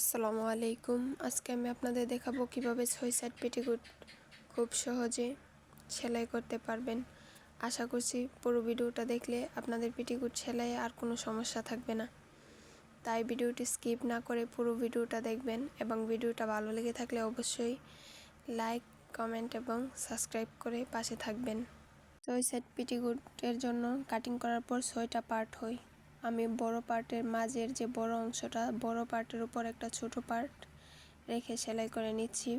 আসসালামু আলাইকুম। আজকে আমি আপনাদের দেখাবো কীভাবে ছয় সাইড পেটিকুট খুব সহজে সেলাই করতে পারবেন। আশা করছি পুরো ভিডিওটা দেখলে আপনাদের পেটিকুট সেলাই আর কোনো সমস্যা থাকবে না। তাই ভিডিওটি স্কিপ না করে পুরো ভিডিওটা দেখবেন এবং ভিডিওটা ভালো লেগে থাকলে অবশ্যই লাইক, কমেন্ট এবং সাবস্ক্রাইব করে পাশে থাকবেন। ছয় সাইড পেটিকুটের জন্য কাটিং করার পর ছয়টা পার্ট হয়। আমি বড় পার্টের মাঝের যে বড় অংশটা, বড় পার্টের উপর একটা ছোট পার্ট রেখে সেলাই করে নিচ্ছি।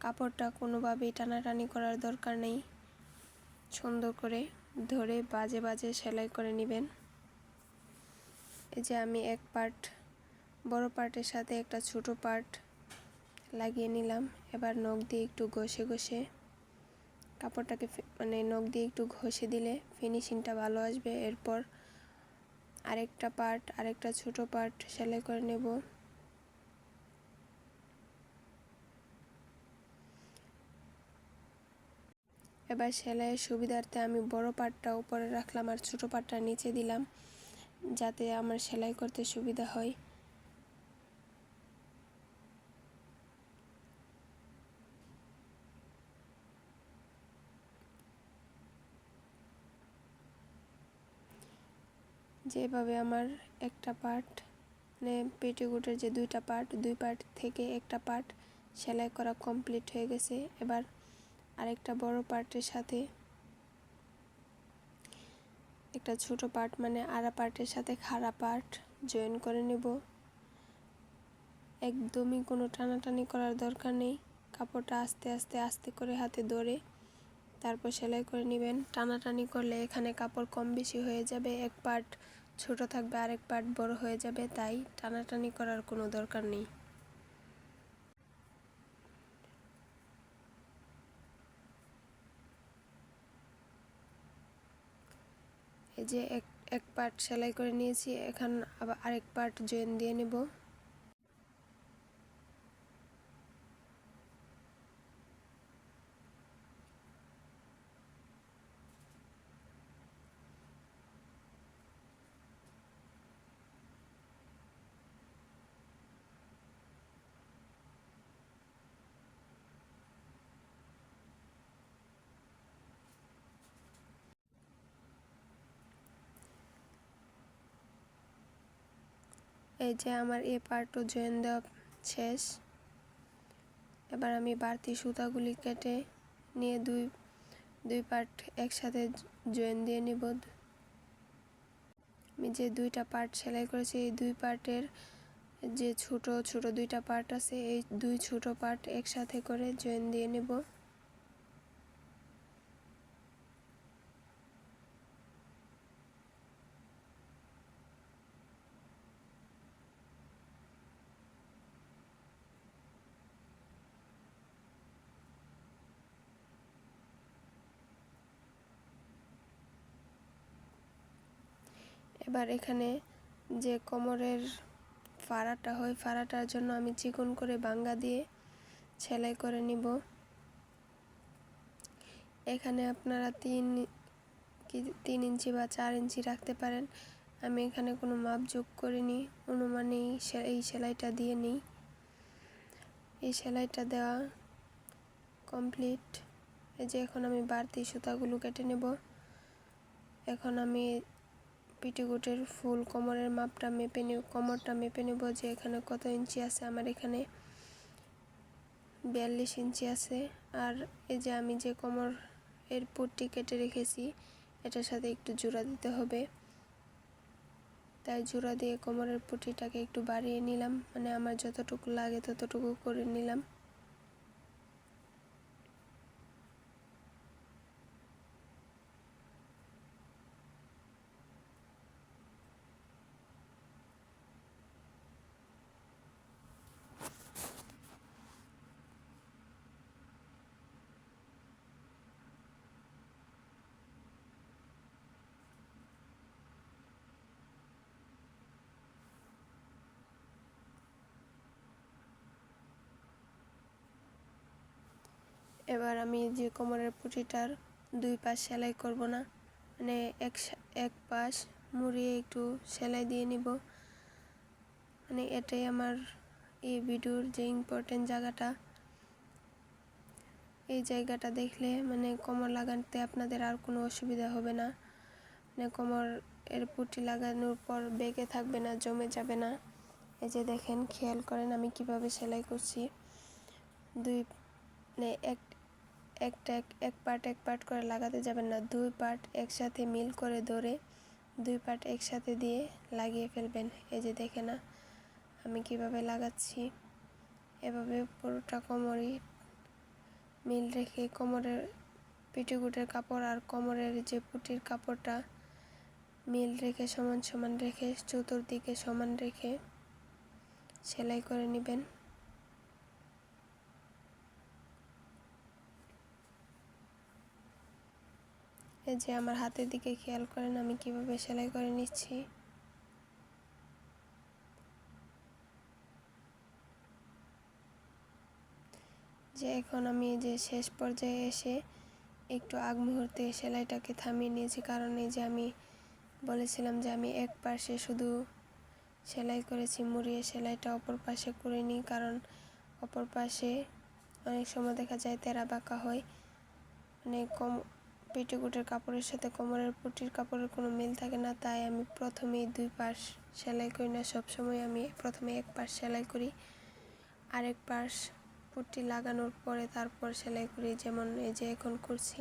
কাপড়টা কোনোভাবেই টানাটানি করার দরকার নেই। সুন্দর করে ধরে বাজে বাজে সেলাই করে নেবেন। এই যে আমি এক পার্ট, বড় পার্টের সাথে একটা ছোট পার্ট লাগিয়ে নিলাম। এবার নখ দিয়ে একটু ঘষে ঘষে কাপড়টাকে মানে নখ দিয়ে একটু ঘষে দিলে ফিনিশিংটা ভালো আসবে। এরপর আরেকটা পার্ট আরেকটা ছোট পার্ট সেলাই করে নেব। এবার সেলাইয়ের সুবিধার্থে আমি বড় পার্টটা উপরে রাখলাম আর ছোট পার্টটা নিচে দিলাম, যাতে আমার সেলাই করতে সুবিধা হয়। যেভাবে আমার একটা পার্ট মানে পেটিকোটের যে দুইটা পার্ট দুই পার্ট থেকে একটা পার্ট সেলাই করা কমপ্লিট হয়ে গেছে। এবার আরেকটা বড় পার্টের সাথে, একটা ছোট পার্ট মানে আড়া পার্টের সাথে খাড়া পার্ট জয়েন করে নেব। একদমই কোনো টানাটানি করার দরকার নেই। কাপড়টা আস্তে আস্তে আস্তে করে হাতে ধরে তারপর সেলাই করে নেবেন। টানাটানি করলে এখানে কাপড় কম বেশি হয়ে যাবে, এক পার্ট ছোট থাকবে, আরেক পার্ট বড় হয়ে যাবে, তাই টানাটানি করার কোনো দরকার নেই। এই যে এক এক পার্ট সেলাই করে নিয়েছি, এখন আবার আরেক পার্ট জয়েন দিয়ে নেব। এই যে আমার এ পার্টও জয়েন দেওয়া শেষ। এবার আমি বাড়তি সুতাগুলি কেটে নিয়ে দুই দুই পার্ট একসাথে জয়েন দিয়ে নিব। আমি যে দুইটা পার্ট সেলাই করেছি, এই দুই পার্টের যে ছোট ছোট দুইটা পার্ট আছে, এই দুই ছোট পার্ট একসাথে করে জয়েন দিয়ে নেব। এবার এখানে যে কোমরের ফাড়াটা হয়, ফাড়াটার জন্য আমি চিকন করে বাঙ্গা দিয়ে সেলাই করে নিব। এখানে আপনারা তিন কি তিন ইঞ্চি বা চার ইঞ্চি রাখতে পারেন। আমি এখানে কোনো মাপ যোগ করিনি, অনুমানেই এই সেলাইটা দিয়ে নিই। এই সেলাইটা দেওয়া কমপ্লিট। এই যে এখন আমি বাড়তি সুতাগুলো কেটে নেব। এখন আমি পিটিকুটের ফুল কোমরের মাপটা মেপে নেব, কোমরটা মেপে নেব যে এখানে কত ইঞ্চি আছে, আমার এখানে বিয়াল্লিশ ইঞ্চি আছে। আর এই যে আমি যে কোমর এর পুটটি কেটে রেখেছি, এটার সাথে একটু জোড়া দিতে হবে। তাই জোড়া দিয়ে কোমরের পুটিটাকে একটু বাড়িয়ে নিলাম মানে আমার যতটুকু লাগে ততটুকু করে নিলাম। এবার আমি যে কোমরের পুঁটিটার দুই পাশ সেলাই করব না মানে এক এক পাশ মুড়িয়ে একটু সেলাই দিয়ে নিব। মানে এটাই আমার এই ভিডিওর যে ইম্পর্টেন্ট জায়গাটা। এই জায়গাটা দেখলে মানে কোমর লাগাতে আপনাদের আর কোনো অসুবিধা হবে না। মানে কোমর এর পুটি লাগানোর পর বেগে থাকবে না, জমে যাবে না। এই যে দেখেন, খেয়াল করেন আমি কীভাবে সেলাই করছি। দুই মানে এক একটা এক এক পার্ট এক পার্ট করে লাগাতে যাবেন না। দুই পার্ট একসাথে মিল করে ধরে দুই পার্ট একসাথে দিয়ে লাগিয়ে ফেলবেন। এই যে দেখে না, আমি কীভাবে লাগাচ্ছি। এভাবে পুরোটা কোমরই মিল রেখে কোমরের পিটিকুটের কাপড় আর কোমরের যে পুটির কাপড়টা মিল রেখে সমান সমান রেখে চতুর্দিকে সমান রেখে সেলাই করে নেবেন। এই যে আমার হাতের দিকে খেয়াল করেন, আমি কীভাবে সেলাই করে নিচ্ছি। যে এখন আমি যে শেষ পর্যায়ে এসে একটু আগ মুহূর্তে সেলাইটাকে থামিয়ে নিয়েছি, কারণ এই যে আমি বলেছিলাম যে আমি এক পাশে শুধু সেলাই করেছি, মুড়িয়ে সেলাইটা অপর পাশে করিনি কারণ অপর পাশে অনেক সময় দেখা যায় তেরা বাঁকা হয় অনেক কম পেটিকুটের কাপড়ের সাথে কোমরের পুটির কাপড়ের কোনো মিল থাকে না, তাই আমি প্রথমেই দুই পাশ সেলাই করি না, সবসময় আমি প্রথমে এক পাশ সেলাই করি। আরেক পাশ পুটি লাগানোর পরে তারপর সেলাই করি, যেমন এই যে এখন করছি।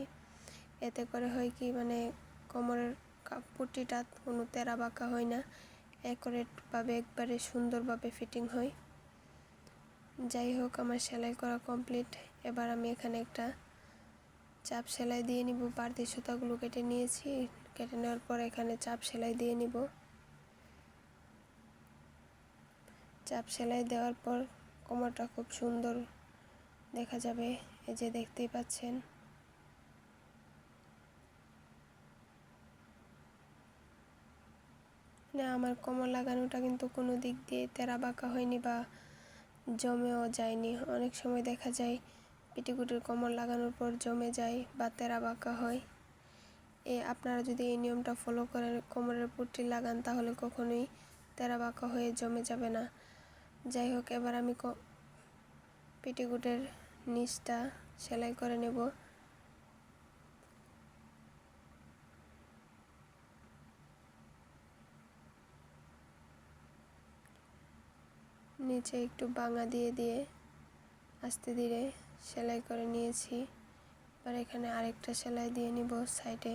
এতে করে হয় কি মানে কোমরের পুটিটা কোনো তেরা বাঁকা হয় না অ্যাকুরেটভাবে একবারে সুন্দরভাবে ফিটিং হয়। যাই হোক, আমার সেলাই করা কমপ্লিট। এবার আমি এখানে একটা চাপ সেলাই দিয়ে নিব, বাড়তি সুতাগুলো কেটে নিয়েছি। কেটে নেওয়ার পর এখানে চাপ সেলাই দিয়ে নিব। চাপ সেলাই দেওয়ার পর কোমরটা খুব সুন্দর দেখা যাবে, এই যে দেখতেই পাচ্ছেন। না, আমার কোমর লাগানোটা কিন্তু কোনো দিক দিয়ে তেরা বাঁকা হয়নি বা জমেও যায়নি। অনেক সময় দেখা যায় পিটিকুটির কোমর লাগানোর পর জমে যায় বা তেরা বাঁকা হয়। এ, আপনারা যদি এই নিয়মটা ফলো করেন, কোমরের পুটি লাগান, তাহলে কখনোই তেরা বাঁকা হয়ে জমে যাবে না। যাই হোক, এবার আমি পিটিকুটের নিচটা সেলাই করে নেব। নিচে একটু বাঙা দিয়ে দিয়ে আস্তে ধীরে সেলাই করে নিয়েছি। এবার এখানে আরেকটা সেলাই দিয়ে নিব সাইডে।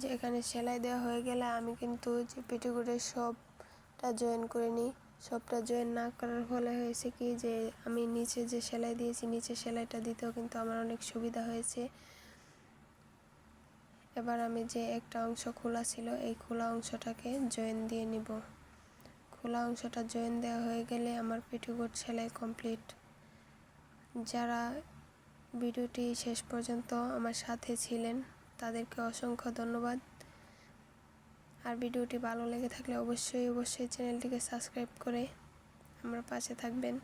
যে এখানে সেলাই দেওয়া হয়ে গেলে আমি কিন্তু যে পেটিকোটের সবটা জয়েন করে নিই। সবটা জয়েন না করার ফলে হয়েছে কি যে আমি নিচে যে সেলাই দিয়েছি, নিচে সেলাইটা দিতেও কিন্তু আমার অনেক সুবিধা হয়েছে। এবার আমি যে একটা অংশ খোলা ছিল, এই খোলা অংশটাকে জয়েন দিয়ে নিব। খোলা অংশটা জয়েন দেওয়া হয়ে গেলে আমার পেটিকোট সেলাই কমপ্লিট। যারা ভিডিওটি শেষ পর্যন্ত আমার সাথে ছিলেন, তাদেরকে অসংখ্য ধন্যবাদ। আর ভিডিওটি ভালো লেগে থাকলে অবশ্যই অবশ্যই চ্যানেলটিকে সাবস্ক্রাইব করে আমার পাশে থাকবেন।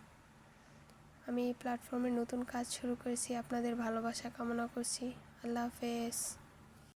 আমি এই প্ল্যাটফর্মে নতুন কাজ শুরু করেছি, আপনাদের ভালোবাসা কামনা করছি। আল্লাহ হাফেজ।